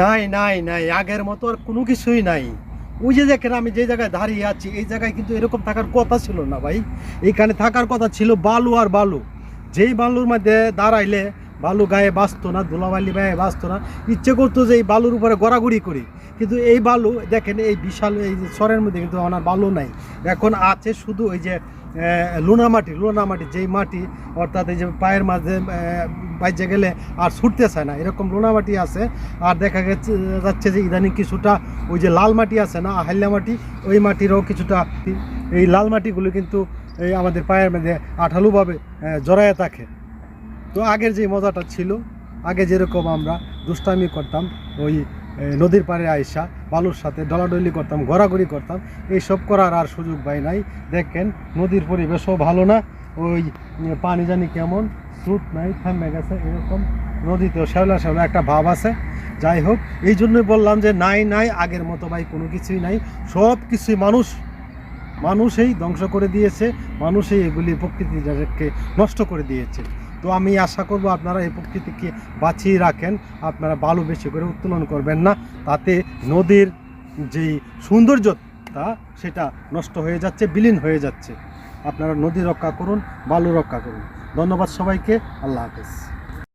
নাই নাই নাই, আগের মতো আর কোনো কিছুই নাই। ওই যে দেখেন আমি যে জায়গায় দাঁড়িয়ে আছি, এই জায়গায় কিন্তু এরকম থাকার কথা ছিল না ভাই। এখানে থাকার কথা ছিল বালু আর বালু। যেই বালুর মধ্যে দাঁড়াইলে বালু গায়ে বাঁচতো না, ধুলাবালি গায়ে বাঁচতো না। ইচ্ছে করতো যে এই বালুর উপরে গড়াগড়ি করি। কিন্তু এই বালু, দেখেন এই বিশাল, এই যে চরের মধ্যে কিন্তু আমার বালু নাই। এখন আছে শুধু ওই যে লুনা মাটি লুনা মাটি, যেই মাটি, অর্থাৎ এই যে পায়ের মাঝে বাইজে গেলে আর ছুটতে চায় না। এরকম লোনা মাটি আছে। আর দেখা গেছে, যাচ্ছে যে ইদানিং কিছুটা ওই যে লাল মাটি আছে না হাল্লা মাটি, ওই মাটিরও কিছুটা এই লাল মাটিগুলো কিন্তু এই আমাদের পায়ের মধ্যে আঠালুভাবে জড়ায়ে থাকে। তো আগের যে মজাটা ছিল, আগে যেরকম আমরা দুষ্টামি করতাম, ওই নদীর পাড়ে আয়সা বালুর সাথে ডলাডলি করতাম, ঘোরাঘুরি করতাম, এইসব করার আর সুযোগ পাই নাই। দেখেন, নদীর পরিবেশও ভালো না, ওই পানি জানি কেমন, স্রোত নাই, থামে গেছে, এরকম নদীতেও শ্যাওলা শ্যাওলা একটা ভাব আছে। যাই হোক, এই জন্যই বললাম যে নাই নাই, আগের মতো ভাই কোনো কিছুই নাই, সব কিছুই মানুষ। মানুষই ধ্বংস করে দিয়েছে, মানুষই এগুলি প্রকৃতিকে নষ্ট করে দিয়েছে। তো আমি আশা করব আপনারা এই প্রকৃতিকে বাঁচিয়ে রাখেন, আপনারা বালু বেশি করে উত্তোলন করবেন না, তাতে নদীর যেই সৌন্দর্যতা সেটা নষ্ট হয়ে যাচ্ছে, বিলীন হয়ে যাচ্ছে। আপনারা নদী রক্ষা করুন, বালু রক্ষা করুন। ধন্যবাদ সবাইকে, আল্লাহ হাফেজ।